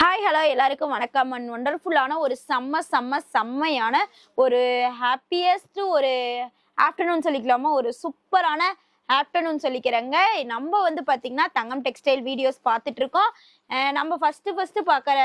Hi hello எல்லாருக்கும் வணக்கம். And ஒண்டர்ஃபுல்லான ஒரு செம்ம செம்ம செம்மையான ஒரு ஹாப்பியஸ்ட் ஒரு ஆஃப்டர்நூன் சொல்லிக்கலாமா? ஒரு சூப்பரான ஆஃப்டர்நூன் சொல்லிக்கிறேங்க. நம்ம வந்து பார்த்தீங்கன்னா தங்கம் டெக்ஸ்டைல் வீடியோஸ் பார்த்துட்டு இருக்கோம் நம்ம ஃபஸ்ட்டு ஃபஸ்ட்டு பார்க்குற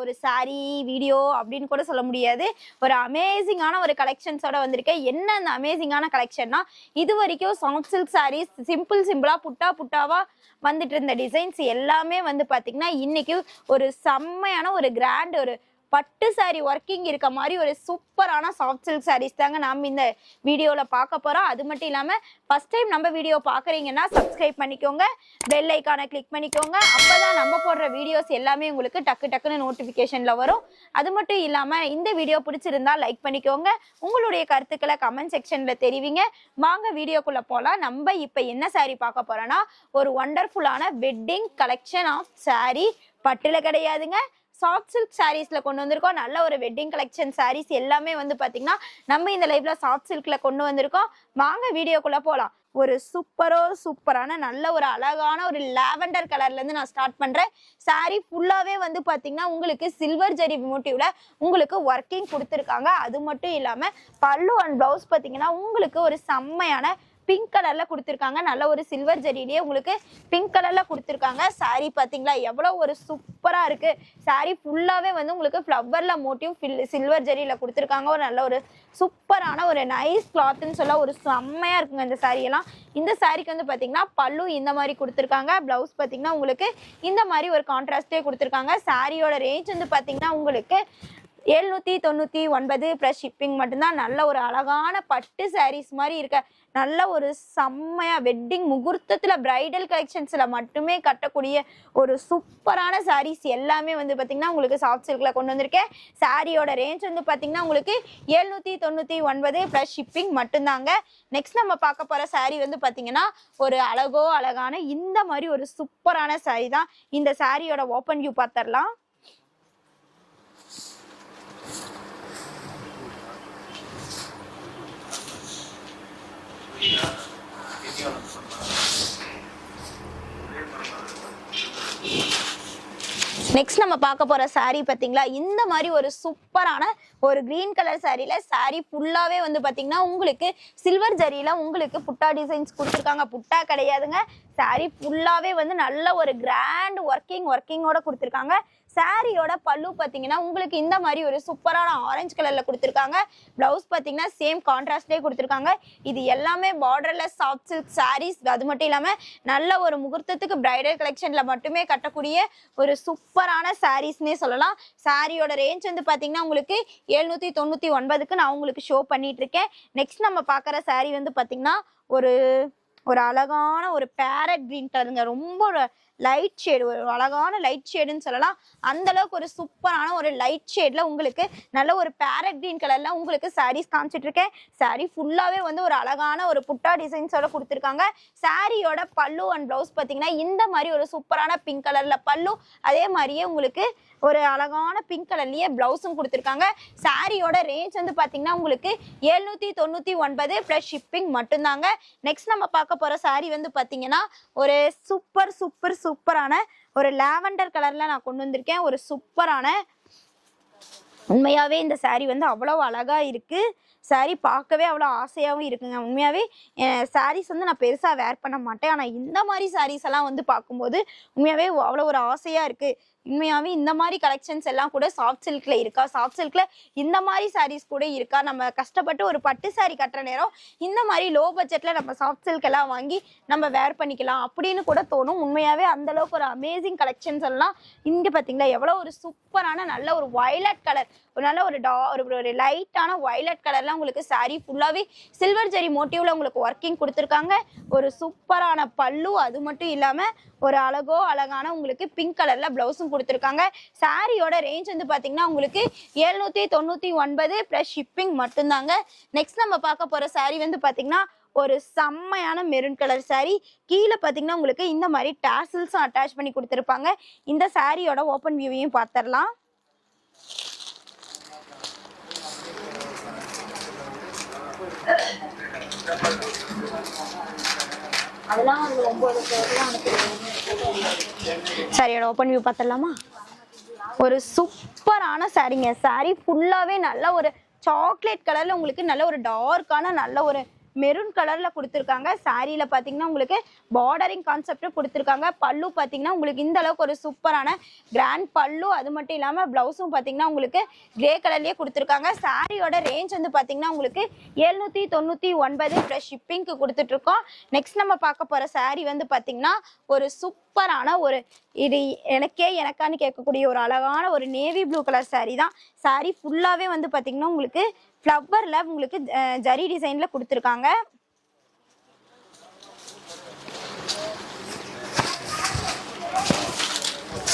ஒரு சாரீ வீடியோ அப்படின்னு கூட சொல்ல முடியாது. ஒரு அமேசிங்கான ஒரு கலெக்ஷன்ஸோட வந்திருக்கேன் என்ன அந்த அமேசிங்கான கலெக்ஷன்னா இது வரைக்கும் சாஃப்ட் சில்க் சாரீஸ் சிம்பிள் சிம்பிளாக புட்டா புட்டாவாக வந்துட்டு இருந்த டிசைன்ஸ் எல்லாமே வந்து பார்த்திங்கன்னா இன்றைக்கி ஒரு செம்மையான ஒரு கிராண்ட் ஒரு பட்டு சாரி ஒர்க்கிங் இருக்க மாதிரி ஒரு சூப்பரான சாஃப்ட் சில்க் சாரீஸ் தாங்க நாம் இந்த வீடியோவில் பார்க்க போகிறோம் அது மட்டும் இல்லாமல் ஃபஸ்ட் டைம் நம்ம வீடியோ பார்க்குறீங்கன்னா சப்ஸ்கிரைப் பண்ணிக்கோங்க. பெல் ஐக்கானை கிளிக் பண்ணிக்கோங்க. அப்பதான் நம்ம போடுற வீடியோஸ் எல்லாமே உங்களுக்கு டக்கு டக்குன்னு நோட்டிஃபிகேஷனில் வரும். அது மட்டும் இல்லாமல் இந்த வீடியோ பிடிச்சிருந்தா லைக் பண்ணிக்கோங்க. உங்களுடைய கருத்துக்களை கமெண்ட் செக்ஷனில் தெரிவிங்க. வாங்க வீடியோக்குள்ளே போகலாம் நம்ம இப்போ என்ன சாரீ பார்க்க போகிறோன்னா ஒரு ஒண்டர்ஃபுல்லான வெட்டிங் கலெக்ஷன் ஆஃப் சாரீ பட்டில் கிடையாதுங்க. சாஃப்ட் சில்க் சாரீஸ்ல கொண்டு வந்திருக்கோம். நல்ல ஒரு வெட்டிங் கலெக்ஷன் சாரீஸ் எல்லாமே வந்து பாத்தீங்கன்னா நம்ம இந்த லைவ்ல சாஃப்ட் சில்க்ல கொண்டு வந்திருக்கோம். வாங்க வீடியோக்குள்ள போலாம். ஒரு சூப்பரோ சூப்பரான நல்ல ஒரு அழகான ஒரு லாவெண்டர் கலர்லேருந்து நான் ஸ்டார்ட் பண்ணுறேன் சாரீ ஃபுல்லாகவே வந்து பார்த்திங்கன்னா உங்களுக்கு சில்வர் ஜரி மோட்டிவில் உங்களுக்கு ஒர்க்கிங் கொடுத்துருக்காங்க. அது மட்டும் இல்லாமல் பல்லு அண்ட் ப்ளவுஸ் பார்த்தீங்கன்னா உங்களுக்கு ஒரு செம்மையான பிங்க் கலர்ல கொடுத்துருக்காங்க. நல்ல ஒரு சில்வர் ஜரியிலேயே உங்களுக்கு பிங்க் கலர்ல கொடுத்துருக்காங்க. Saree பாத்தீங்களா? எவ்வளவு ஒரு சூப்பரா இருக்கு. Saree ஃபுல்லாவே வந்து உங்களுக்கு ஃப்ளவர்ல மோட்டிவ் சில்வர் ஜரியில கொடுத்துருக்காங்க. ஒரு நல்ல ஒரு சூப்பரான ஒரு நைஸ் கிளாத்னு சொல்ல ஒரு செம்மையா இருக்குங்க இந்த saree எல்லாம். இந்த சாரிக்கு வந்து பாத்தீங்கன்னா பல்லு இந்த மாதிரி கொடுத்துருக்காங்க. பிளவுஸ் பாத்தீங்கன்னா உங்களுக்கு இந்த மாதிரி ஒரு கான்ட்ராஸ்டே கொடுத்துருக்காங்க. சாரியோட ரேஞ்ச் வந்து பாத்தீங்கன்னா உங்களுக்கு எழுநூற்றி தொண்ணூற்றி ஒன்பது ப்ளஸ் ஷிப்பிங் மட்டும்தான். நல்ல ஒரு அழகான பட்டு சாரீஸ் மாதிரி இருக்க நல்ல ஒரு செம்மையாக வெட்டிங் முகூர்த்தத்தில் பிரைடல் கலெக்ஷன்ஸில் மட்டுமே கட்டக்கூடிய ஒரு சூப்பரான சாரீஸ் எல்லாமே வந்து பார்த்திங்கன்னா உங்களுக்கு சாஃப்ட் சில்க்ல கொண்டு வந்திருக்கேன். சாரியோட ரேஞ்ச் வந்து பார்த்திங்கன்னா உங்களுக்கு ஏழ்நூற்றி தொண்ணூற்றி ஒன்பது ப்ளஸ் ஷிப்பிங் மட்டும்தாங்க. நெக்ஸ்ட் நம்ம பார்க்க போகிற சாரீ வந்து பார்த்திங்கன்னா ஒரு அழகோ அழகான இந்த மாதிரி ஒரு சூப்பரான சாரீ தான். இந்த சாரியோட ஓப்பன் வியூ பார்த்துடலாம் நெக்ஸ்ட் நம்ம பார்க்க போற சாரீ பாத்தீங்களா இந்த மாதிரி ஒரு சூப்பரான ஒரு கிரீன் கலர் சாரியில சாரீ ஃபுல்லாவே வந்து பாத்தீங்கன்னா உங்களுக்கு சில்வர் ஜரியில உங்களுக்கு புட்டா டிசைன்ஸ் கொடுத்துருக்காங்க. புட்டா கிடையாதுங்க. சாரீ ஃபுல்லாவே வந்து நல்ல ஒரு கிராண்ட் ஒர்க்கிங் ஒர்க்கிங்கோட கொடுத்துருக்காங்க. சாரியோட பல்லு பார்த்தீங்கன்னா உங்களுக்கு இந்த மாதிரி ஒரு சூப்பரான ஆரஞ்சு கலர்ல கொடுத்துருக்காங்க. பிளவுஸ் பார்த்தீங்கன்னா சேம் கான்ட்ராஸ்ட்லேயே கொடுத்துருக்காங்க. இது எல்லாமே பார்டர்லெஸ் சாஃப்ட் சில்க் சாரீஸ் அது மட்டும் இல்லாமல் நல்ல ஒரு முகூர்த்தத்துக்கு பிரைடல் கலெக்ஷனில் மட்டுமே கட்டக்கூடிய ஒரு சூப்பரான சாரீஸ்னே சொல்லலாம். சாரியோட ரேஞ்ச் வந்து பார்த்தீங்கன்னா உங்களுக்கு எழுநூற்றி தொண்ணூற்றி ஒன்பதுக்கு நான் உங்களுக்கு ஷோ பண்ணிட்டு இருக்கேன் நெக்ஸ்ட் நம்ம பார்க்குற சாரீ வந்து பார்த்தீங்கன்னா ஒரு ஒரு அழகான ஒரு பேரட் கிரீன் கலருங்க ரொம்ப லைட் ஷேடு ஒரு அழகான லைட் ஷேடுன்னு சொல்லலாம். அந்த அளவுக்கு ஒரு சூப்பரான ஒரு லைட் ஷேட்ல உங்களுக்கு நல்ல ஒரு பேரட் கிரீன் கலர்ல உங்களுக்கு சாரீஸ் காமிச்சிட்டு இருக்கேன் saree ஃபுல்லாவே வந்து ஒரு அழகான ஒரு புட்டா டிசைன்ஸோட கொடுத்துருக்காங்க. சாரியோட பல்லு அண்ட் ப்ளவுஸ் பார்த்தீங்கன்னா இந்த மாதிரி ஒரு சூப்பரான பிங்க் கலர்ல பல்லு அதே மாதிரியே உங்களுக்கு ஒரு அழகான பிங்க் கலர்லயே ப்ளவுஸும் கொடுத்துருக்காங்க. சாரியோட ரேஞ்ச் வந்து பார்த்தீங்கன்னா உங்களுக்கு எழுநூற்றி தொண்ணூற்றி ஒன்பது ப்ளஸ் ஷிப்பிங் மட்டும்தாங்க. நெக்ஸ்ட் நம்ம பார்க்க போகிற saree வந்து பார்த்தீங்கன்னா ஒரு சூப்பர் சூப்பர் சூப்பரான ஒரு லாவெண்டர் கலர்ல நான் கொண்டு வந்திருக்கேன். ஒரு சூப்பரான உண்மையாவே இந்த சாரீ வந்து அவ்வளோ அழகா இருக்கு. saree பார்க்கவே அவ்வளோ ஆசையாகவும் இருக்குங்க. உண்மையாகவே சாரீஸ் வந்து நான் பெருசாக வேர் பண்ண மாட்டேன். ஆனால் இந்த மாதிரி சாரீஸ் எல்லாம் வந்து பார்க்கும்போது உண்மையாகவே அவ்வளோ ஒரு ஆசையாக இருக்குது உண்மையாவே இந்த மாதிரி கலெக்ஷன்ஸ் எல்லாம் கூட சாஃப்ட் சில்க்ல இருக்கா? சாஃப்ட் சில்க்ல இந்த மாதிரி சாரீஸ் கூட இருக்கா? நம்ம கஷ்டப்பட்டு ஒரு பட்டு சாரி கட்டுற நேரம் இந்த மாதிரி லோ பட்ஜெட்ல நம்ம சாஃப்ட் சில்க் எல்லாம் வாங்கி நம்ம வேர் பண்ணிக்கலாம் அப்படின்னு கூட தோணும். உண்மையாவே அந்த அளவுக்கு ஒரு அமேசிங் கலெக்ஷன்ஸ் எல்லாம் இங்க பாத்தீங்களா? எவ்வளவு ஒரு சூப்பரான நல்ல ஒரு வயலட் கலர் ஒரு நல்ல ஒரு டா ஒரு ஒரு லைட்டான வயலட் கலர்ல உங்களுக்கு சாரி ஃபுல்லாவே சில்வர் ஜெரி மோட்டிவ்ல உங்களுக்கு ஒர்க்கிங் கொடுத்துருக்காங்க. ஒரு சூப்பரான பல்லு அது மட்டும் இல்லாம ஒரு அழகோ அழகான உங்களுக்கு பிங்க் கலர்ல பிளவுஸும் கொடுத்துருக்காங்க. சாரியோட ரேஞ்ச் வந்து பார்த்தீங்கன்னா உங்களுக்கு எழுநூற்றி தொண்ணூற்றி ஒன்பது ப்ளஸ் ஷிப்பிங் மட்டும்தாங்க. நெக்ஸ்ட் நம்ம பார்க்க போகிற சாரீ வந்து பார்த்தீங்கன்னா ஒரு செம்மையான மெரூன் கலர் saree. கீழே பார்த்தீங்கன்னா உங்களுக்கு இந்த மாதிரி டாசல்ஸும் அட்டாச் பண்ணி கொடுத்துருப்பாங்க. இந்த சாரியோட ஓப்பன் வியூவையும் பார்த்துடலாம் அதெல்லாம் ஒரு ஒன்பது பேர்லாம் அனுப்பிடுவோம் சாரியோட ஓப்பன் வியூ பார்த்துடலாமா? ஒரு சூப்பரான சாரீங்க saree ஃபுல்லாகவே நல்ல ஒரு சாக்லேட் கலரில் உங்களுக்கு நல்ல ஒரு டார்க்கான நல்ல ஒரு மெரூன் கலர்ல கொடுத்துருக்காங்க. சாரியில பாத்தீங்கன்னா உங்களுக்கு பார்டரிங் கான்செப்ட் கொடுத்துருக்காங்க. பல்லு பாத்தீங்கன்னா உங்களுக்கு இந்த அளவுக்கு ஒரு சூப்பரான கிராண்ட் பல்லு. அது மட்டும் இல்லாம பிளவுஸும் பாத்தீங்கன்னா உங்களுக்கு கிரே கலர்லயே கொடுத்துருக்காங்க. சாரியோட ரேஞ்ச் வந்து பாத்தீங்கன்னா உங்களுக்கு எழுநூத்தி தொண்ணூத்தி ஒன்பது. ப்ளஸ் ஷிப்பிங்க்கு கொடுத்துட்டு இருக்கோம் நெக்ஸ்ட் நம்ம பார்க்க போற சாரி வந்து பாத்தீங்கன்னா ஒரு சூப்பரான ஒரு இது எனக்கே எனக்கான்னு கேட்கக்கூடிய ஒரு அழகான ஒரு நேவி ப்ளூ கலர் saree தான். Saree ஃபுல்லாவே வந்து பாத்தீங்கன்னா உங்களுக்கு ஃப்ளவர்ல உங்களுக்கு ஜரி டிசைன்ல கொடுத்துருக்காங்க.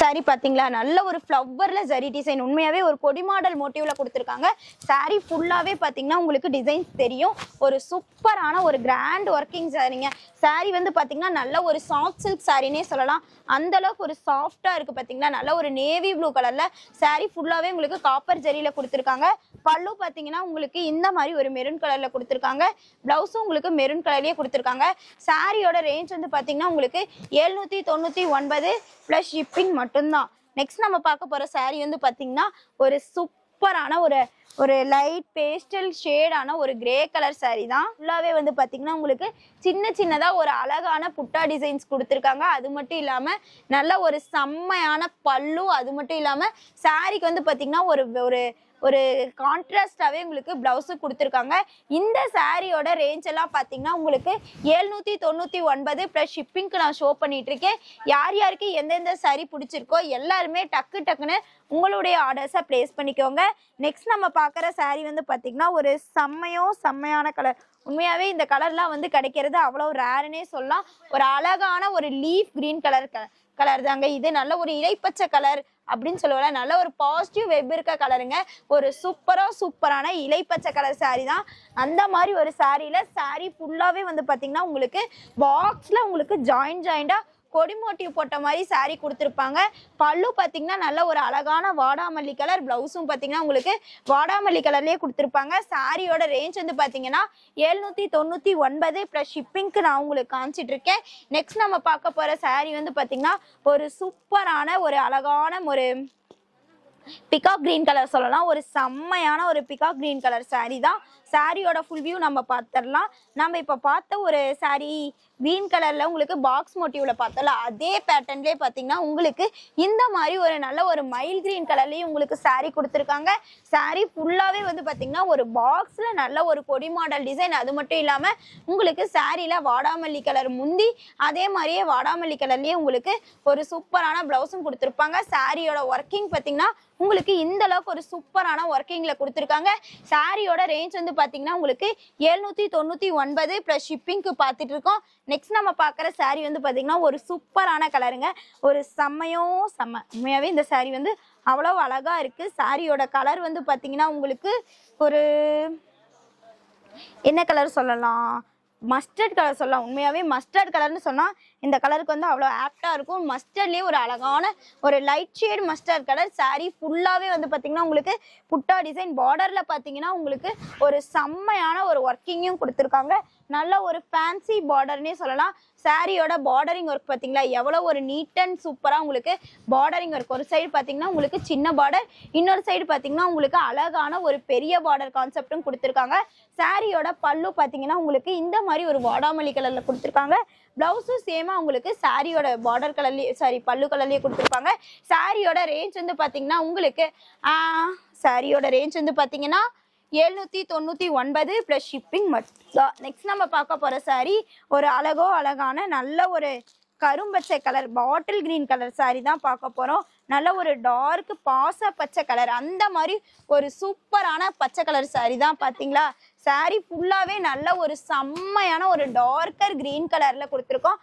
சாரி பார்த்தீங்களா நல்ல ஒரு ஃப்ளவரில் ஜரி டிசைன் உண்மையாகவே ஒரு கொடி மாடல் மோட்டிவில் கொடுத்துருக்காங்க. சாரி ஃபுல்லாகவே பார்த்தீங்கன்னா உங்களுக்கு டிசைன்ஸ் தெரியும். ஒரு சூப்பரான ஒரு கிராண்ட் ஒர்க்கிங் சாரிங்க சாரி வந்து பார்த்தீங்கன்னா நல்ல ஒரு சாஃப்ட் சில்க் சாரினே சொல்லலாம். அந்தளவுக்கு ஒரு சாஃப்டாக இருக்குது பார்த்தீங்களா நல்ல ஒரு நேவி ப்ளூ கலரில் சாரி ஃபுல்லாகவே உங்களுக்கு காப்பர் ஜரியில் கொடுத்துருக்காங்க. பல்லு பார்த்தீங்கன்னா உங்களுக்கு இந்த மாதிரி ஒரு மெரூன் கலரில் கொடுத்துருக்காங்க. ப்ளவுஸும் உங்களுக்கு மெரூன் கலர்லேயே கொடுத்துருக்காங்க. சாரியோட ரேஞ்ச் வந்து பார்த்தீங்கன்னா உங்களுக்கு எழுநூற்றி தொண்ணூற்றி ஒன்பது ப்ளஸ் ஷிப்பிங் மட்டும் மட்டும்தான். நெக்ஸ்ட் நம்ம பார்க்க போற saree வந்து பாத்தீங்கன்னா ஒரு சூப்பரான ஒரு ஒரு லைட் பேஸ்டல் ஷேடான ஒரு கிரே கலர் saree தான். ஃபுல்லாகவே வந்து பார்த்தீங்கன்னா உங்களுக்கு சின்ன சின்னதாக ஒரு அழகான புட்டா டிசைன்ஸ் கொடுத்துருக்காங்க. அது மட்டும் இல்லாமல் நல்ல ஒரு செம்மையான பல்லு அது மட்டும் இல்லாமல் சாரிக்கு வந்து பார்த்தீங்கன்னா ஒரு ஒரு ஒரு கான்ட்ராஸ்டாகவே உங்களுக்கு ப்ளவுஸு கொடுத்துருக்காங்க. இந்த சாரியோட ரேஞ்ச் எல்லாம் பார்த்தீங்கன்னா உங்களுக்கு ஏழ்நூற்றி தொண்ணூற்றி ஒன்பது ப்ளஸ் ஷிப்பிங்க்கு நான் ஷோ பண்ணிகிட்ருக்கேன் யார் யாருக்கு எந்தெந்த சாரி பிடிச்சிருக்கோ எல்லாருமே டக்கு டக்குன்னு உங்களுடைய ஆர்டர்ஸை ப்ளேஸ் பண்ணிக்கோங்க. நெக்ஸ்ட் நம்ம பார்க்குற saree வந்து பார்த்தீங்கன்னா ஒரு செம்மையும் செம்மையான கலர் உண்மையாகவே இந்த கலர்லாம் வந்து கிடைக்கிறது அவ்வளோ ரேருன்னே சொல்லலாம். ஒரு அழகான ஒரு லீஃப் கிரீன் கலர் கலர் தாங்க. இது நல்ல ஒரு இலைப்பச்சை கலர் அப்படின்னு சொல்லுவாங்க. நல்ல ஒரு பாசிட்டிவ் வெப் இருக்க கலருங்க ஒரு சூப்பராக சூப்பரான இலைப்பச்சை கலர் சாரீ தான். அந்த மாதிரி ஒரு சாரியில் சாரீ ஃபுல்லாகவே வந்து பார்த்திங்கன்னா உங்களுக்கு பாக்ஸில் உங்களுக்கு ஜாயின் ஜாயிண்டாக கொடி மோட்டிவ் போட்ட மாதிரி saree கொடுத்துருப்பாங்க. பல்லு பார்த்தீங்கன்னா நல்ல ஒரு அழகான வாடாமல்லி கலர் ப்ளவுஸும் பார்த்தீங்கன்னா உங்களுக்கு வாடாமல்லி கலர்லேயே கொடுத்துருப்பாங்க. சாரியோட ரேஞ்ச் வந்து பார்த்தீங்கன்னா எழுநூற்றி தொண்ணூற்றி ஒன்பது ப்ளஸ் ஷிப்பிங்க்கு நான் உங்களுக்கு காமிச்சிட்டு இருக்கேன் நெக்ஸ்ட் நம்ம பார்க்க போகிற saree வந்து பார்த்தீங்கன்னா ஒரு சூப்பரான ஒரு அழகான ஒரு பிகாக் கிரீன் கலர் சொல்லலாம். ஒரு செம்மையான ஒரு பிகாக் கிரீன் கலர் saree தான். சாரியோட ஃபுல் வியூ நம்ம பார்த்துடலாம் நம்ம இப்போ பார்த்த ஒரு சாரி க்ரீன் கலரில் உங்களுக்கு பாக்ஸ் மோட்டிவில் பார்த்தோம்ல அதே பேட்டர்ன்லேயே பார்த்தீங்கன்னா உங்களுக்கு இந்த மாதிரி ஒரு நல்ல ஒரு மைல் க்ரீன் கலர்லேயும் உங்களுக்கு saree கொடுத்துருக்காங்க. saree ஃபுல்லாகவே வந்து பார்த்தீங்கன்னா ஒரு பாக்ஸில் நல்ல ஒரு கொடி மாடல் டிசைன் அது மட்டும் இல்லாமல் உங்களுக்கு சாரியில் வாடாமல்லி கலர் முந்தி அதே மாதிரியே வாடாமல்லி கலர்லேயே உங்களுக்கு ஒரு சூப்பரான ப்ளவுஸும் கொடுத்துருப்பாங்க. சாரியோட ஒர்க்கிங் பார்த்தீங்கன்னா உங்களுக்கு இந்த அளவுக்கு ஒரு சூப்பரான ஒர்க்கிங்கில் கொடுத்துருக்காங்க. சாரியோட ரேஞ்ச் வந்து பாத்தீங்கன்னா உங்களுக்கு எழுநூத்தி தொண்ணூத்தி ஒன்பது பிளஸ் ஷிப்பிங்க்கு பார்த்துட்டு இருக்கோம் நெக்ஸ்ட் நம்ம பார்க்குற saree வந்து பாத்தீங்கன்னா ஒரு சூப்பரான கலருங்க ஒரு செம்மையோ செம்ம. உண்மையாவே இந்த saree வந்து அவ்வளோ அழகா இருக்கு. சாரியோட கலர் வந்து பாத்தீங்கன்னா உங்களுக்கு ஒரு என்ன கலர் சொல்லலாம்? மஸ்டர்ட் கலர் சொல்லலாம் உண்மையாகவே மஸ்டர்ட் கலர்னு சொன்னால் இந்த கலருக்கு வந்து அவ்வளோ ஆப்டாக இருக்கும். மஸ்டர்ட்லேயே ஒரு அழகான ஒரு light shade mustard colour sari ஃபுல்லாகவே வந்து பார்த்திங்கன்னா உங்களுக்கு புட்டா டிசைன் பார்டரில் பார்த்தீங்கன்னா உங்களுக்கு ஒரு செம்மையான ஒரு ஒர்க்கிங்கும் கொடுத்துருக்காங்க. நல்ல ஒரு ஃபேன்சி பார்டர்னே சொல்லலாம். சாரியோட பார்டரிங் ஒர்க் பார்த்தீங்களா? எவ்வளோ ஒரு நீட் அண்ட் சூப்பராக உங்களுக்கு பார்டரிங் ஒர்க் ஒரு சைடு பார்த்தீங்கன்னா உங்களுக்கு சின்ன பார்டர் இன்னொரு சைடு பார்த்தீங்கன்னா உங்களுக்கு அழகான ஒரு பெரிய பார்டர் கான்செப்டும் கொடுத்துருக்காங்க. சாரியோட பல்லு பார்த்தீங்கன்னா உங்களுக்கு இந்த மாதிரி ஒரு வாடாமல்லி கலரில் கொடுத்துருக்காங்க. ப்ளவுஸும் சேமாக உங்களுக்கு சாரியோட பார்டர் கலர்லேயே சாரி பல்லு கலர்லேயே கொடுத்துருப்பாங்க. சாரியோட ரேஞ்ச் வந்து பார்த்தீங்கன்னா உங்களுக்கு சாரியோட ரேஞ்ச் வந்து பார்த்தீங்கன்னா எழுநூற்றி தொண்ணூற்றி ஒன்பது ப்ளஸ் ஷிப்பிங் மட்டும். நெக்ஸ்ட் நம்ம பார்க்க போகிற சாரீ ஒரு அழகோ அழகான நல்ல ஒரு கரும்பச்சை colour bottle green colour sari தான் பார்க்க போகிறோம் நல்ல ஒரு டார்க் பாச பச்சை கலர் அந்த மாதிரி ஒரு சூப்பரான பச்சை கலர் சாரீ தான் பார்த்தீங்களா? சாரீ ஃபுல்லாகவே நல்ல ஒரு செம்மையான ஒரு டார்க்கர் கிரீன் கலரில் கொடுத்துருக்கோம்.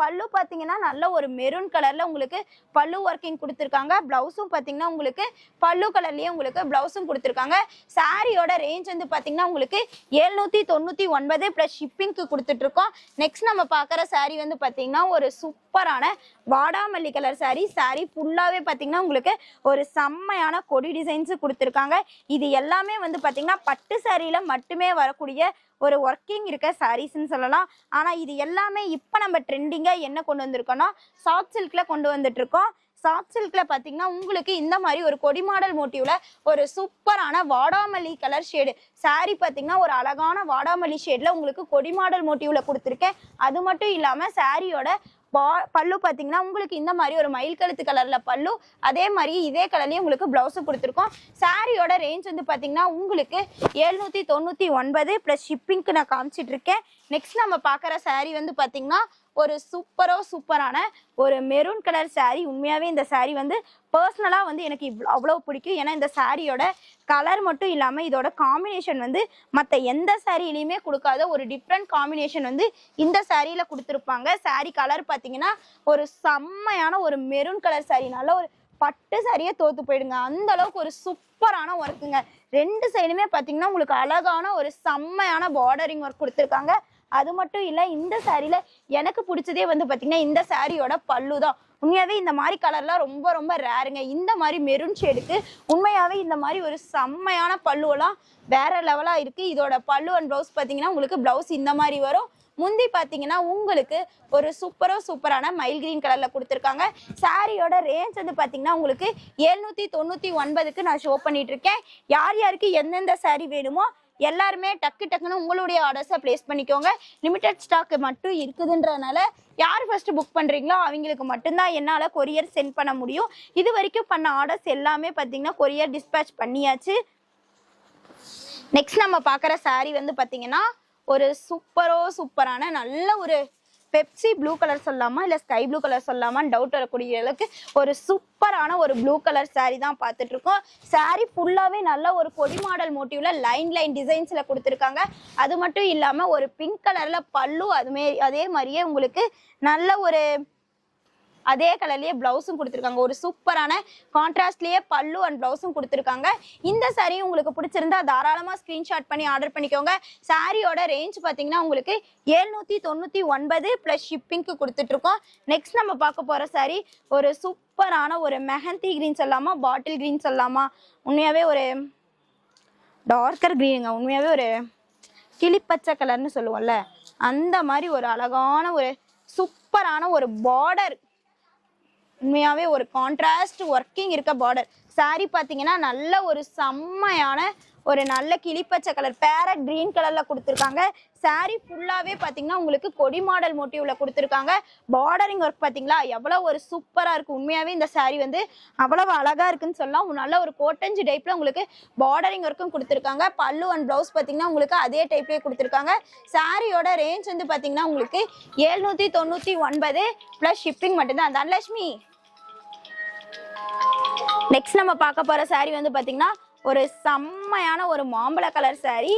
பல்லு பார்த்தீங்கன்னா நல்ல ஒரு மெரூன் கலரில் உங்களுக்கு பல்லு ஒர்க்கிங் கொடுத்துருக்காங்க. ப்ளவுஸும் பார்த்தீங்கன்னா உங்களுக்கு பல்லு கலர்லேயே உங்களுக்கு ப்ளவுஸும் கொடுத்துருக்காங்க. சாரியோட ரேஞ்ச் வந்து பார்த்தீங்கன்னா உங்களுக்கு எழுநூற்றி தொண்ணூற்றி ஒன்பது ப்ளஸ் ஷிப்பிங்க்கு கொடுத்துட்ருக்கோம் நெக்ஸ்ட் நம்ம பார்க்குற சாரீ வந்து பார்த்தீங்கன்னா ஒரு சூப்பரான வாடாமல்லி கலர் சாரீ சாரீ ஃபுல்லாகவே பார்த்தீங்கன்னா உங்களுக்கு ஒரு செம்மையான கொடி டிசைன்ஸு கொடுத்துருக்காங்க. இது எல்லாமே வந்து பார்த்தீங்கன்னா பட்டு சாரியில் மட்டுமே வரக்கூடிய ஒரு ஒர்க்கிங் இருக்க சாரீஸ்ன்னு சொல்லலாம். ஆனால் இது எல்லாமே இப்போ நம்ம ட்ரெண்டிங்காக என்ன கொண்டு வந்திருக்கோம்னா சாஃப்ட் சில்கில் கொண்டு வந்துட்ருக்கோம் சாஃப்ட் சில்கில் பார்த்தீங்கன்னா உங்களுக்கு இந்த மாதிரி ஒரு கொடி மாடல் மோட்டிவில் ஒரு சூப்பரான வாடாமல்லி கலர் ஷேடு சாரீ பார்த்தீங்கன்னா ஒரு அழகான வாடாமல்லி ஷேடில் உங்களுக்கு கொடி மாடல் மோட்டிவில் கொடுத்துருக்கேன். அது மட்டும் இல்லாமல் சாரியோட பா பல்லு பார்த்தீங்கன்னா உங்களுக்கு இந்த மாதிரி ஒரு மயில் கழுத்து கலரில் பல்லு அதே மாதிரி இதே கலர்லேயும் உங்களுக்கு ப்ளவுஸு கொடுத்துருக்கோம். சாரியோட ரேஞ்ச் வந்து பார்த்தீங்கன்னா உங்களுக்கு எழுநூற்றி தொண்ணூற்றி ஒன்பது ப்ளஸ் ஷிப்பிங்க்கு நான் காமிச்சிட்டு இருக்கேன். நெக்ஸ்ட் நம்ம பார்க்குற சாரீ வந்து பார்த்தீங்கன்னா ஒரு சூப்பரோ சூப்பரான ஒரு மெரூன் கலர் சாரீ உண்மையாகவே இந்த சாரீ வந்து பர்சனலாக வந்து எனக்கு இவ்வளோ அவ்வளோ பிடிக்கும். ஏன்னா இந்த சாரியோட கலர் மட்டும் இல்லாமல் இதோட காம்பினேஷன் வந்து மற்ற எந்த சாரியிலையுமே கொடுக்காத ஒரு டிஃப்ரெண்ட் காம்பினேஷன் வந்து இந்த சாரியில் கொடுத்துருப்பாங்க. saree கலர் பார்த்தீங்கன்னா ஒரு செம்மையான ஒரு மெரூன் கலர் saree. நல்ல ஒரு பட்டு சாரியே தோத்து போயிடுங்க. அந்த அளவுக்கு ஒரு சூப்பரான ஒர்க்குங்க ரெண்டு சைடுமே பார்த்தீங்கன்னா உங்களுக்கு அழகான ஒரு செம்மையான பார்டரிங் ஒர்க் கொடுத்துருக்காங்க. அது மட்டும் இல்லை இந்த சாரியில எனக்கு பிடிச்சதே வந்து பார்த்திங்கன்னா இந்த சாரியோட பல்லு தான் உண்மையாவே இந்த மாதிரி கலர்லாம் ரொம்ப ரொம்ப ரேருங்க இந்த மாதிரி மெரூன் ஷேடுக்கு உண்மையாவே இந்த மாதிரி ஒரு செம்மையான பல்லுவெல்லாம் வேற லெவலா இருக்கு. இதோட பல்லு அண்ட் ப்ளவுஸ் பார்த்தீங்கன்னா உங்களுக்கு ப்ளவுஸ் இந்த மாதிரி வரும். முந்தி பார்த்தீங்கன்னா உங்களுக்கு ஒரு சூப்பரோ சூப்பரான மைல் கிரீன் கலர்ல கொடுத்துருக்காங்க. சாரியோட ரேஞ்ச் வந்து பார்த்தீங்கன்னா உங்களுக்கு எழுநூத்தி தொண்ணூற்றி ஒன்பதுக்கு நான் ஷோ பண்ணிட்டு இருக்கேன். யார் யாருக்கு எந்தெந்த saree வேணுமோ எல்லாருமே டக்கு டக்குன்னு உங்களுடைய ஆர்டர்ஸை ப்ளேஸ் பண்ணிக்கோங்க. லிமிடெட் ஸ்டாக் மட்டும் இருக்குதுன்றதுனால யார் ஃபஸ்ட்டு புக் பண்ணுறீங்களோ அவங்களுக்கு மட்டும்தான் என்னால் கொரியர் சென்ட் பண்ண முடியும். இது வரைக்கும் பண்ண ஆர்டர்ஸ் எல்லாமே பார்த்தீங்கன்னா கொரியர் டிஸ்பேச் பண்ணியாச்சு. நெக்ஸ்ட் நம்ம பார்க்குற சாரீ வந்து பார்த்தீங்கன்னா ஒரு சூப்பரோ சூப்பரான நல்ல ஒரு பெப்சி ப்ளூ கலர் சொல்லாமா? இல்லை ஸ்கை ப்ளூ கலர் சொல்லாமான்னு டவுட் வரக்கூடிய அளவுக்கு ஒரு சூப்பரான ஒரு ப்ளூ கலர் சாரீ தான் பார்த்துட்டு இருக்கோம் சாரீ ஃபுல்லாகவே நல்ல ஒரு கொடி மாடல் மோட்டிவ்ல லைன் லைன் டிசைன்ஸில் கொடுத்துருக்காங்க. அது மட்டும் இல்லாமல் ஒரு பிங்க் கலரில் பல்லு அதுமே அதே மாதிரியே உங்களுக்கு நல்ல ஒரு அதே கலர்லயே பிளவுஸும் கொடுத்துருக்காங்க. ஒரு சூப்பரான கான்ட்ராஸ்ட்லயே பல்லு அண்ட் பிளவுஸும் கொடுத்துருக்காங்க. இந்த saree உங்களுக்கு பிடிச்சிருந்தா தாராளமா ஸ்கிரீன்ஷாட் பண்ணி ஆர்டர் பண்ணிக்கோங்க. சாரியோட ரேஞ்ச் பாத்தீங்கன்னா உங்களுக்கு ஏழ்நூத்தி தொண்ணூத்தி ஒன்பது பிளஸ் ஷிப்பிங்க்கு கொடுத்துட்டு இருக்கோம் நெக்ஸ்ட் நம்ம பார்க்க போற saree ஒரு சூப்பரான ஒரு மெஹந்தி கிரீன் சொல்லாமா பாட்டில் கிரீன் சொல்லாமா? உண்மையாவே ஒரு டார்க்கர் கிரீனுங்க உண்மையாவே ஒரு கிளிப்பச்சை கலர்னு சொல்லுவோம்ல. அந்த மாதிரி ஒரு அழகான ஒரு சூப்பரான ஒரு பார்டர் உண்மையாவே ஒரு கான்ட்ராஸ்ட் ஒர்க்கிங் இருக்க பார்டர் சாரி பார்த்தீங்கன்னா நல்ல ஒரு செம்மையான ஒரு நல்ல கிளிப்பச்சை கலர் பேரட் கிரீன் கலரில் கொடுத்துருக்காங்க. Saree ஃபுல்லாகவே பார்த்தீங்கன்னா உங்களுக்கு கொடி மாடல் மோட்டிவில் கொடுத்துருக்காங்க. பார்டரிங் ஒர்க் பார்த்தீங்களா எவ்வளோ ஒரு சூப்பராக இருக்குது உண்மையாகவே இந்த சாரீ வந்து அவ்வளவு அழகாக இருக்குன்னு சொல்லலாம். நல்ல ஒரு கோட்டஞ்சு டைப்பில் உங்களுக்கு பார்டரிங் ஒர்க்கும் கொடுத்துருக்காங்க. பல்லு அண்ட் ப்ளவுஸ் பார்த்தீங்கன்னா உங்களுக்கு அதே டைப்லேயே கொடுத்துருக்காங்க. சாரியோட ரேஞ்ச் வந்து பார்த்தீங்கன்னா உங்களுக்கு ஏழ்நூற்றி தொண்ணூற்றி ஒன்பது ப்ளஸ் ஷிப்பிங் மட்டும்தான். தனலட்சுமி நெக்ஸ்ட் நம்ம பார்க்க போகிற சாரீ வந்து பார்த்திங்கன்னா ஒரு செம்மையான ஒரு மாம்பழ கலர் சாரீ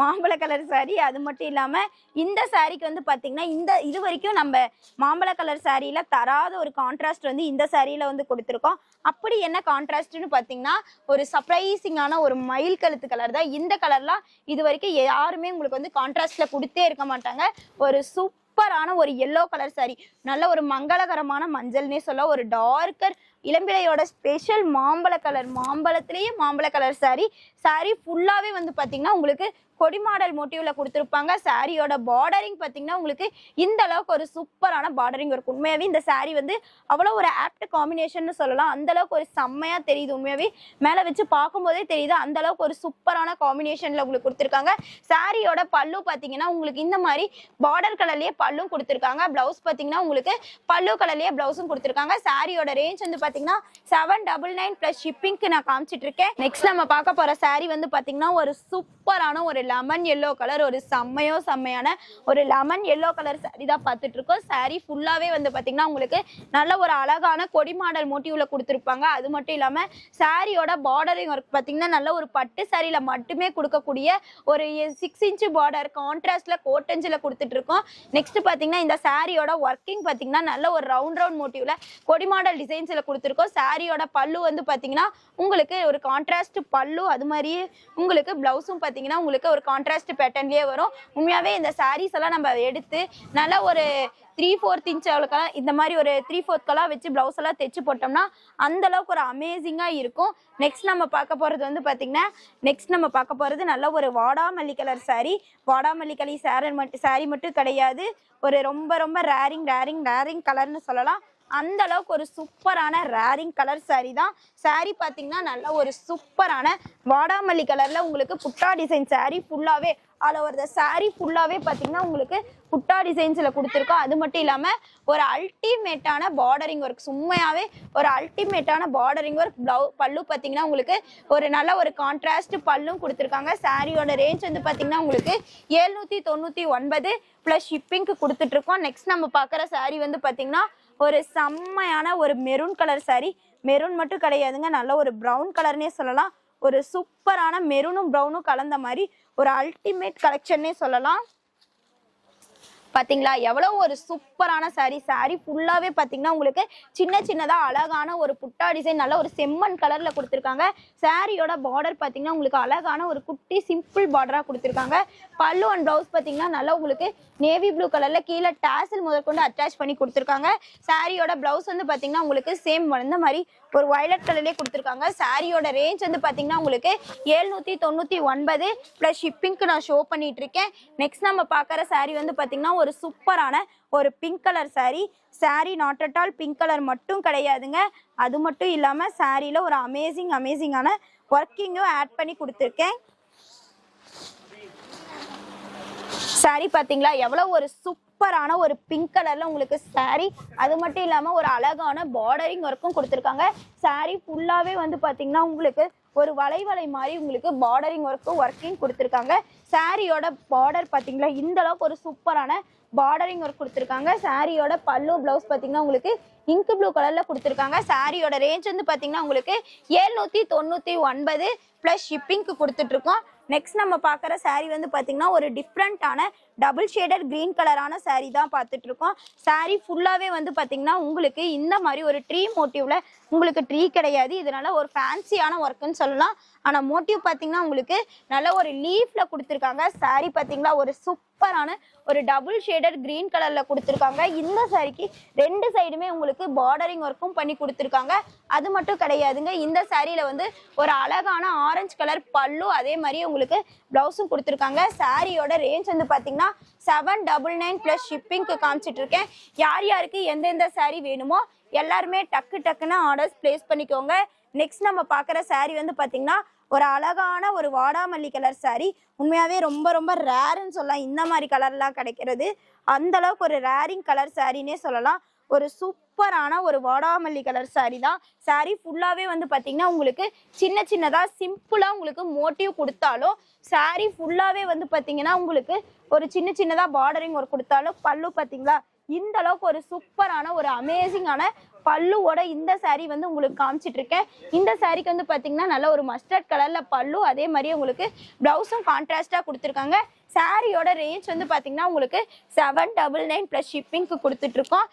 மாம்பழ கலர் சாரீ அது மட்டும் இல்லாமல் இந்த சாரீக்கு வந்து பார்த்திங்கன்னா இந்த இது வரைக்கும் நம்ம மாம்பழ கலர் சாரியில தராத ஒரு கான்ட்ராஸ்ட் வந்து இந்த சாரியில வந்து கொடுத்துருக்கோம். அப்படி என்ன கான்ட்ராஸ்ட்னு பார்த்தீங்கன்னா ஒரு சர்ப்ரைசிங்கான ஒரு மயில் கழுத்து கலர் தான். இந்த கலர்லாம் இது வரைக்கும் யாருமே உங்களுக்கு வந்து கான்ட்ராஸ்டில் கொடுத்தே இருக்க மாட்டாங்க. ஒரு சூப்பரான ஒரு எல்லோ கலர் saree. நல்ல ஒரு மங்களகரமான மஞ்சள்னே சொல்ல ஒரு டார்க்கர் இளம்பிளையோட ஸ்பெஷல் மாம்பழ கலர் மாம்பழத்திலேயே மாம்பழ கலர் சாரீ சாரீ ஃபுல்லாகவே வந்து பார்த்தீங்கன்னா உங்களுக்கு கொடி மாடல் மோட்டிவ்ல கொடுத்துருப்பாங்க. சாரியோட பார்டரிங் பார்த்தீங்கன்னா உங்களுக்கு இந்த அளவுக்கு ஒரு சூப்பரான பார்டரிங் இருக்கும். உண்மையாகவே இந்த சாரீ வந்து அவ்வளோ ஒரு ஆப்ட் காம்பினேஷன் சொல்லலாம். அந்த அளவுக்கு ஒரு செம்மையா தெரியுது உண்மையாவே. மேலே வச்சு பார்க்கும்போதே தெரியுது அந்த அளவுக்கு ஒரு சூப்பரான காம்பினேஷன்ல உங்களுக்கு கொடுத்துருக்காங்க. சாரியோட பல்லு பார்த்தீங்கன்னா உங்களுக்கு இந்த மாதிரி பார்டர் கலர்லேயே பல்லும் கொடுத்துருக்காங்க. ப்ளவுஸ் பார்த்தீங்கன்னா உங்களுக்கு பல்லு கலர்லேயே ப்ளவுஸும் கொடுத்துருக்காங்க. சாரியோட ரேஞ்ச் வந்து பாத்தீங்கன்னா செவன் டபுள் நைன் பிளஸ் ஷிப்பிங்க்கு நான் காமிச்சிட்டு இருக்கேன் நெக்ஸ்ட் நம்ம பார்க்க போற saree வந்து பாத்தீங்கன்னா ஒரு சூப்பரான ஒரு லெமன் எல்லோ கலர் ஒரு செம்மையோ செம்மையான ஒரு லெமன் எல்லோ கலர் saree தான் பார்த்துட்டு இருக்கோம் saree ஃபுல்லாவே வந்து பாத்தீங்கன்னா உங்களுக்கு நல்ல ஒரு அழகான கொடி மாடல் மோட்டிவ்ல கொடுத்துருப்பாங்க. அது மட்டும் இல்லாம சாரியோட பார்டரிங் ஒர்க் பாத்தீங்கன்னா நல்ல ஒரு பட்டு சாரியில மட்டுமே கொடுக்கக்கூடிய ஒரு சிக்ஸ் இன்ச் பார்டர் கான்ட்ராஸ்ட்ல கோட்டஞ்சில் கொடுத்துட்டு இருக்கோம் நெக்ஸ்ட் பாத்தீங்கன்னா இந்த சாரியோட ஒர்க்கிங் பாத்தீங்கன்னா நல்ல ஒரு ரவுண்ட் ரவுண்ட் மோட்டிவ்ல கொடி மாடல் டிசைன்ஸ்ல கொடுத்துருக்கோம். சாரியோட பல்லு வந்து பார்த்தீங்கன்னா உங்களுக்கு ஒரு கான்ட்ராஸ்ட் பல்லு அது மாதிரியே உங்களுக்கு ப்ளவுஸும் பார்த்தீங்கன்னா உங்களுக்கு ஒரு கான்ட்ராஸ்ட் பேட்டர்ன்லேயே வரும். உண்மையாகவே இந்த சாரீஸ் எல்லாம் நம்ம எடுத்து நல்லா ஒரு த்ரீ ஃபோர்த் இன்ச் அவளுக்கெல்லாம் இந்த மாதிரி ஒரு த்ரீ ஃபோர்த்க்கெல்லாம் வச்சு ப்ளவுஸ் எல்லாம் தைச்சு போட்டோம்னா அந்த அளவுக்கு ஒரு அமேசிங்காக இருக்கும். நெக்ஸ்ட் நம்ம பார்க்க போகிறது வந்து பார்த்திங்கன்னா நெக்ஸ்ட் நம்ம பார்க்க போகிறது நல்ல ஒரு வாடாமல்லி கலர் சாரீ வாடாமல்லி கலர் சேரீ மட்டும் சாரீ மட்டும் கிடையாது. ஒரு ரொம்ப ரொம்ப ரேரிங் ரேரிங் ரேரிங் கலர்னு சொல்லலாம். அந்த அளவுக்கு ஒரு சூப்பரான ரேரிங் கலர் saree தான். Saree பார்த்தீங்கன்னா நல்ல ஒரு சூப்பரான வாடாமல்லி கலர்ல உங்களுக்கு புட்டா டிசைன் saree ஃபுல்லாவே அதில் ஒரு த ஃபுல்லாகவே பார்த்தீங்கன்னா உங்களுக்கு புட்டா டிசைன்ஸில் கொடுத்துருக்கோம். அது மட்டும் இல்லாமல் ஒரு அல்டிமேட்டான பார்டரிங் ஒர்க் சும்மையாகவே ஒரு அல்டிமேட்டான பார்டரிங் ஒர்க் ப்ளவு பல்லு பார்த்தீங்கன்னா உங்களுக்கு ஒரு நல்ல ஒரு கான்ட்ராஸ்ட் பல்லும் கொடுத்துருக்காங்க. சாரியோட ரேஞ்ச் வந்து பார்த்தீங்கன்னா உங்களுக்கு ஏழ்நூற்றி தொண்ணூற்றி ஒன்பது ப்ளஸ் ஷிப்பிங்க்கு கொடுத்துட்ருக்கோம் நெக்ஸ்ட் நம்ம பார்க்குற saree வந்து பார்த்தீங்கன்னா ஒரு செம்மையான ஒரு மெரூன் கலர் சாரீ மெரூன் மட்டும் கிடையாதுங்க. நல்ல ஒரு ப்ரௌன் கலர்னே சொல்லலாம். ஒரு சூப்பரான மெரூனும் ப்ரௌனும் கலந்த மாதிரி ஒரு அல்டிமேட் கலெக்ஷன்னே சொல்லலாம். பாத்தீங்களா? எவ்வளவு ஒரு சூப்பரான saree. Saree ஃபுல்லாவே பாத்தீங்கன்னா உங்களுக்கு சின்ன சின்னதா அழகான ஒரு புட்டா டிசைன் நல்ல ஒரு செம்மண் கலர்ல கொடுத்துருக்காங்க. சாரியோட பார்டர் பாத்தீங்கன்னா உங்களுக்கு அழகான ஒரு குட்டி சிம்பிள் பார்டரா கொடுத்துருக்காங்க. பல்லு அண்ட் ப்ளவுஸ் பாத்தீங்கன்னா நல்லா உங்களுக்கு நேவி ப்ளூ கலர்ல கீழே டேசில் முதற்கொண்டு அட்டாச் பண்ணி கொடுத்துருக்காங்க. சாரியோட ப்ளவுஸ் வந்து பாத்தீங்கன்னா உங்களுக்கு சேம் வந்த மாதிரி ஒரு வயலட் கலர்லேயே கொடுத்துருக்காங்க. சாரியோட ரேஞ்ச் வந்து பார்த்தீங்கன்னா உங்களுக்கு ஏழ்நூற்றி தொண்ணூற்றி ஒன்பது ப்ளஸ் ஷிப்பிங்க்கு நான் ஷோ பண்ணிட்டு இருக்கேன் நெக்ஸ்ட் நம்ம பார்க்குற சாரீ வந்து பார்த்தீங்கன்னா ஒரு சூப்பரான ஒரு pink colour sari sari not at all pink colour மட்டும் கிடையாதுங்க. அது மட்டும் இல்லாமல் சாரியில் ஒரு அமேசிங் அமேசிங்கான ஒர்க்கிங்கும் ஆட் பண்ணி கொடுத்துருக்கேன். Saree பார்த்தீங்களா எவ்வளோ ஒரு சூப்பரான ஒரு பிங்க் கலர்ல உங்களுக்கு saree அது மட்டும் இல்லாம ஒரு அழகான பார்டரிங் ஒர்க்கும் கொடுத்துருக்காங்க. Saree ஃபுல்லாவே வந்து பாத்தீங்கன்னா உங்களுக்கு ஒரு வளை வளை மாதிரி உங்களுக்கு பார்டரிங் ஒர்க்கும் ஒர்க்கிங் கொடுத்துருக்காங்க. சாரியோட பார்டர் பார்த்தீங்களா இந்த அளவுக்கு ஒரு சூப்பரான பார்டரிங் ஒர்க் கொடுத்துருக்காங்க. சாரியோட பல்லு பிளவுஸ் பார்த்தீங்கன்னா உங்களுக்கு இங்க் ப்ளூ கலர்ல கொடுத்துருக்காங்க. சாரியோட ரேஞ்ச் வந்து பார்த்தீங்கன்னா உங்களுக்கு ஏழ்நூத்தி தொண்ணூத்தி ஒன்பது ப்ளஸ் ஷிப்பிங்க்கு கொடுத்துட்டு இருக்கோம். நெக்ஸ்ட் நம்ம பார்க்குற saree வந்து பார்த்தீங்கன்னா ஒரு டிஃப்ரெண்ட்டான டபுள் ஷேடட் க்ரீன் கலரான சாரீ தான் பார்த்துட்டு இருக்கோம் சாரீ ஃபுல்லாகவே வந்து பார்த்தீங்கன்னா உங்களுக்கு இந்த மாதிரி ஒரு ட்ரீ மோட்டிவ்ல உங்களுக்கு ட்ரீ கிடையாது. இதனால ஒரு ஃபேன்சியான ஒர்க்குன்னு சொல்லலாம். ஆனால் மோட்டிவ் பார்த்தீங்கன்னா உங்களுக்கு நல்ல ஒரு லீஃப்ல கொடுத்துருக்காங்க. சாரீ பார்த்தீங்களா ஒரு சூப்பரான ஒரு டபுள் ஷேடட் க்ரீன் கலர்ல கொடுத்துருக்காங்க. இந்த சாரிக்கு ரெண்டு சைடுமே உங்களுக்கு பார்டரிங் ஒர்க்கும் பண்ணி கொடுத்துருக்காங்க. அது மட்டும் கிடையாதுங்க. இந்த சாரியில வந்து ஒரு அழகான ஆரஞ்சு கலர் பல்லும் அதே மாதிரி உங்களுக்கு பிளவுஸும் கொடுத்துருக்காங்க. சாரியோட ரேஞ்ச் வந்து பார்த்தீங்கன்னா செவன் டபுள் நைன் ப்ளஸ் ஷிப்பிங்க்கு காமிச்சிட்டு இருக்கேன் யார் யாருக்கு எந்தெந்த சாரீ வேணுமோ எல்லாருமே டக்கு டக்குன்னு ஆர்டர்ஸ் பிளேஸ் பண்ணிக்கோங்க. நெக்ஸ்ட் நம்ம பார்க்குற சாரீ வந்து பார்த்திங்கன்னா ஒரு அழகான ஒரு வாடாமல்லி கலர் சாரீ உண்மையாகவே ரொம்ப ரொம்ப ரேருன்னு சொல்லலாம். இந்த மாதிரி கலர்லாம் கிடைக்கிறது. அந்தளவுக்கு ஒரு ரேரிங் கலர் சாரின்னே சொல்லலாம். ஒரு சூப்பரான ஒரு வாடாமல்லி கலர் saree தான். Saree ஃபுல்லாகவே வந்து பார்த்தீங்கன்னா உங்களுக்கு சின்ன சின்னதாக சிம்பிளாக உங்களுக்கு மோட்டிவ் கொடுத்தாலும் saree ஃபுல்லாகவே வந்து பார்த்தீங்கன்னா உங்களுக்கு ஒரு சின்ன சின்னதாக பார்டரிங் ஒரு கொடுத்தாலும் பல்லு பார்த்தீங்களா இந்த அளவுக்கு ஒரு சூப்பரான ஒரு அமேசிங்கான பல்லுவோட இந்த saree வந்து உங்களுக்கு காமிச்சிட்டு இருக்கேன் இந்த சாரிக்கு வந்து பார்த்தீங்கன்னா நல்ல ஒரு மஸ்டர்ட் கலரில் பல்லு அதே மாதிரி உங்களுக்கு ப்ளவுஸும் கான்ட்ராஸ்டாக கொடுத்துருக்காங்க. சாரியோட ரேஞ்ச் வந்து பார்த்தீங்கன்னா உங்களுக்கு செவன் டபுள் நைன் ப்ளஸ் ஷிப்பிங்க்கு கொடுத்துட்டு இருக்கோம்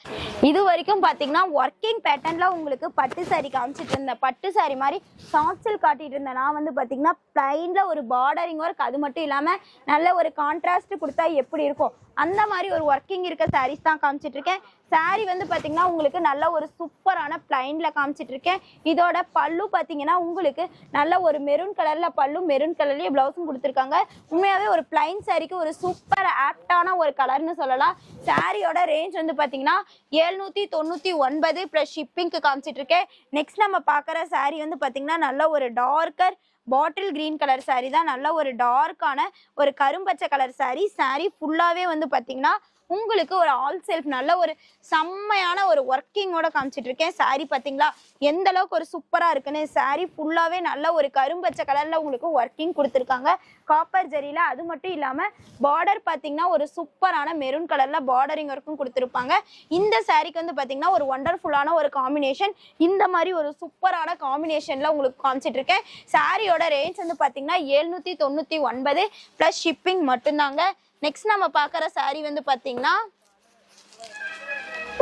இது வரைக்கும் பார்த்தீங்கன்னா ஒர்க்கிங் பேட்டர்ன்ல உங்களுக்கு பட்டு சாரி காமிச்சிட்டு இருந்தேன். பட்டு சாரி மாதிரி சாஃப்ட் காட்டிட்டு இருந்தேன். நான் வந்து பார்த்தீங்கன்னா பிளைன்ல ஒரு பார்டரிங் ஒர்க் அது மட்டும் இல்லாமல் நல்ல ஒரு கான்ட்ராஸ்ட் கொடுத்தா எப்படி இருக்கும்? அந்த மாதிரி ஒரு ஒர்க்கிங் இருக்க சாரீஸ் தான் காமிச்சிட்டு இருக்கேன். Saree வந்து பார்த்தீங்கன்னா உங்களுக்கு நல்ல ஒரு சூப்பரான பிளைனில் காமிச்சிட்டு இருக்கேன் இதோட பல்லு பார்த்தீங்கன்னா உங்களுக்கு நல்ல ஒரு மெரூன் கலரில் பல்லு மெரூன் கலர்லேயே ப்ளவுஸும் கொடுத்துருக்காங்க. உண்மையாகவே ஒரு பிளைன் சாரிக்கு ஒரு சூப்பர் ஆப்டான ஒரு கலர்னு சொல்லலாம். சாரியோட ரேஞ்ச் வந்து பார்த்தீங்கன்னா ஏழ்நூற்றி தொண்ணூற்றி ஒன்பது ப்ளஸ் ஷிப்பிங்க்கு காமிச்சிட்டு இருக்கேன் நெக்ஸ்ட் நம்ம பார்க்குற saree வந்து பார்த்தீங்கன்னா நல்ல ஒரு darker bottle green colour saree தான். நல்ல ஒரு டார்க்கான ஒரு கரும்பச்சை கலர் saree. Saree ஃபுல்லாகவே வந்து பார்த்தீங்கன்னா உங்களுக்கு ஒரு ஆல் செல்ஃப் நல்ல ஒரு செம்மையான ஒரு ஒர்க்கிங்கோட காமிச்சிட்டு இருக்கேன் saree பார்த்தீங்களா எந்த அளவுக்கு ஒரு சூப்பராக இருக்குன்னு saree ஃபுல்லாகவே நல்ல ஒரு கரும்பச்சை கலரில் உங்களுக்கு ஒர்க்கிங் கொடுத்துருக்காங்க. காப்பர் ஜரியில் அது மட்டும் இல்லாமல் பார்டர் பார்த்தீங்கன்னா ஒரு சூப்பரான மெரூன் கலரில் பார்டரிங் ஒர்க்கும் கொடுத்துருப்பாங்க. இந்த சாரிக்கு வந்து பார்த்தீங்கன்னா ஒரு ஒண்டர்ஃபுல்லான ஒரு காம்பினேஷன் இந்த மாதிரி ஒரு சூப்பரான காம்பினேஷனில் உங்களுக்கு காமிச்சிட்டு இருக்கேன் சாரியோட ரேஞ்ச் வந்து பார்த்தீங்கன்னா எழுநூற்றி தொண்ணூற்றி ஒன்பது ப்ளஸ் ஷிப்பிங் மட்டும்தாங்க. நெக்ஸ்ட் நம்ம பார்க்குற சாரீ வந்து பார்த்தீங்கன்னா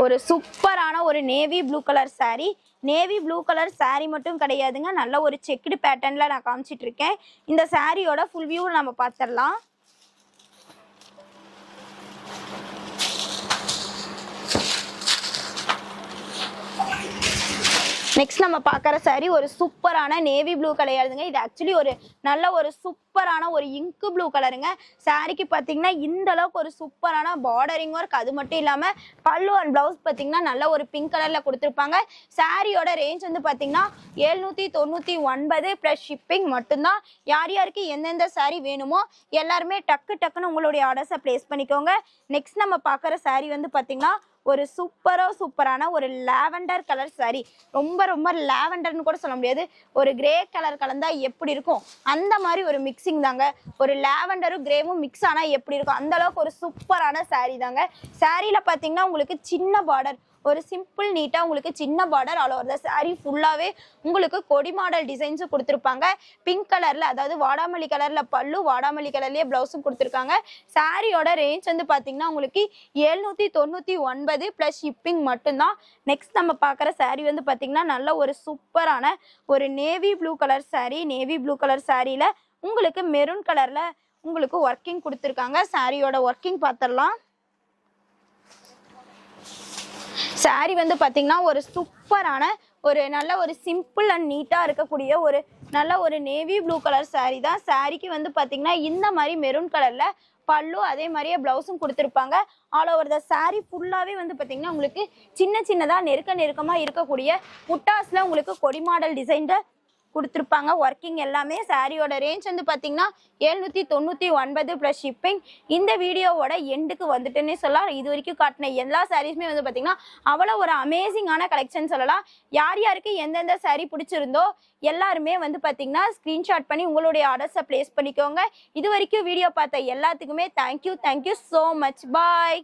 ஒரு சூப்பரான ஒரு navy blue colour sari navy blue colour sari மட்டும் கிடையாதுங்க. நல்ல ஒரு செக்குடு பேட்டர்னில் நான் காமிச்சிட்ருக்கேன் இந்த சாரியோட ஃபுல் வியூ நம்ம பார்த்துடலாம். நெக்ஸ்ட் நம்ம பார்க்குற சாரி ஒரு சூப்பரான நேவி ப்ளூ கலருங்க இது ஆக்சுவலி ஒரு நல்ல ஒரு சூப்பரான ஒரு இங்கு ப்ளூ கலருங்க சாரிக்கு பார்த்தீங்கன்னா இந்த அளவுக்கு ஒரு சூப்பரான பார்டரிங் ஒர்க் அது மட்டும் இல்லாமல் பல்லு அண்ட் ப்ளவுஸ் பார்த்தீங்கன்னா நல்ல ஒரு பிங்க் கலரில் கொடுத்துருப்பாங்க. சாரியோட ரேஞ்ச் வந்து பார்த்தீங்கன்னா எழுநூற்றி தொண்ணூற்றி ஒன்பது ப்ளஸ் ஷிப்பிங் மட்டும்தான். யார் யாருக்கு எந்தெந்த சாரி வேணுமோ எல்லாருமே டக்கு டக்குன்னு உங்களுடைய ஆர்டர்ஸை ப்ளேஸ் பண்ணிக்கோங்க. நெக்ஸ்ட் நம்ம பார்க்குற சாரி வந்து பார்த்தீங்கன்னா ஒரு சூப்பரோ சூப்பரான ஒரு லாவெண்டர் கலர் சாரி ரொம்ப ரொம்ப லாவெண்டர்னு கூட சொல்ல முடியாது. ஒரு கிரே கலர் கலந்தா எப்படி இருக்கும்? அந்த மாதிரி ஒரு மிக்சிங் தாங்க. ஒரு லாவெண்டரும் கிரேவும் மிக்ஸ் ஆனால் எப்படி இருக்கும்? அந்த அளவுக்கு ஒரு சூப்பரான saree தாங்க. சாரியில் பார்த்தீங்கன்னா உங்களுக்கு சின்ன பார்டர் ஒரு சிம்பிள் நீட்டாக உங்களுக்கு சின்ன border all over the saree ஃபுல்லாகவே உங்களுக்கு கொடி மாடல் டிசைன்ஸும் கொடுத்துருப்பாங்க. பிங்க் கலரில் அதாவது வாடாமல்லி கலரில் பல்லு வாடாமல்லி கலர்லேயே ப்ளவுஸும் கொடுத்துருக்காங்க. சாரியோட ரேஞ்ச் வந்து பார்த்தீங்கன்னா உங்களுக்கு எழுநூற்றி தொண்ணூற்றி ஒன்பது ப்ளஸ் ஷிப்பிங் மட்டும்தான். நெக்ஸ்ட் நம்ம பார்க்குற saree வந்து பார்த்தீங்கன்னா நல்ல ஒரு சூப்பரான ஒரு navy blue colour saree. Navy blue colour சாரியில் உங்களுக்கு மெரூன் கலரில் உங்களுக்கு ஒர்க்கிங் கொடுத்துருக்காங்க. சாரியோட ஒர்க்கிங் பார்த்துடலாம் சாரி வந்து பார்த்தீங்கன்னா ஒரு சூப்பரான ஒரு நல்ல ஒரு சிம்பிள் அண்ட் நீட்டாக இருக்கக்கூடிய ஒரு நல்ல ஒரு நேவி ப்ளூ கலர் saree தான். சாரிக்கு வந்து பார்த்தீங்கன்னா இந்த மாதிரி மெரூன் கலரில் பல்லு அதே மாதிரியே ப்ளவுஸும் கொடுத்துருப்பாங்க. ஆல் ஓவர் த saree ஃபுல்லாகவே வந்து பார்த்தீங்கன்னா உங்களுக்கு சின்ன சின்னதாக நெருக்க நெருக்கமாக இருக்கக்கூடிய முட்டாஸில் உங்களுக்கு கொடி மாடல் டிசைனில் கொடுத்துருப்பாங்க. ஒர்க்கிங் எல்லாமே சாரியோட ரேஞ்ச் வந்து பார்த்தீங்கன்னா எழுநூற்றி தொண்ணூற்றி ஒன்பது ப்ளஸ் ஷிப்பிங் இந்த வீடியோவோட எண்டுக்கு வந்துட்டுன்னே சொல்லலாம். இது வரைக்கும் காட்டின எல்லா சாரீஸுமே வந்து பார்த்தீங்கன்னா அவ்வளோ ஒரு அமேசிங்கான கலெக்ஷன் சொல்லலாம். யார் யாருக்கு எந்தெந்த சாரீ பிடிச்சிருந்தோ எல்லாருமே வந்து பார்த்தீங்கன்னா ஸ்க்ரீன்ஷாட் பண்ணி உங்களுடைய ஆர்டர்ஸை ப்ளேஸ் பண்ணிக்கோங்க. இது வரைக்கும் வீடியோ பார்த்த எல்லாத்துக்குமே thank you thank you so much bye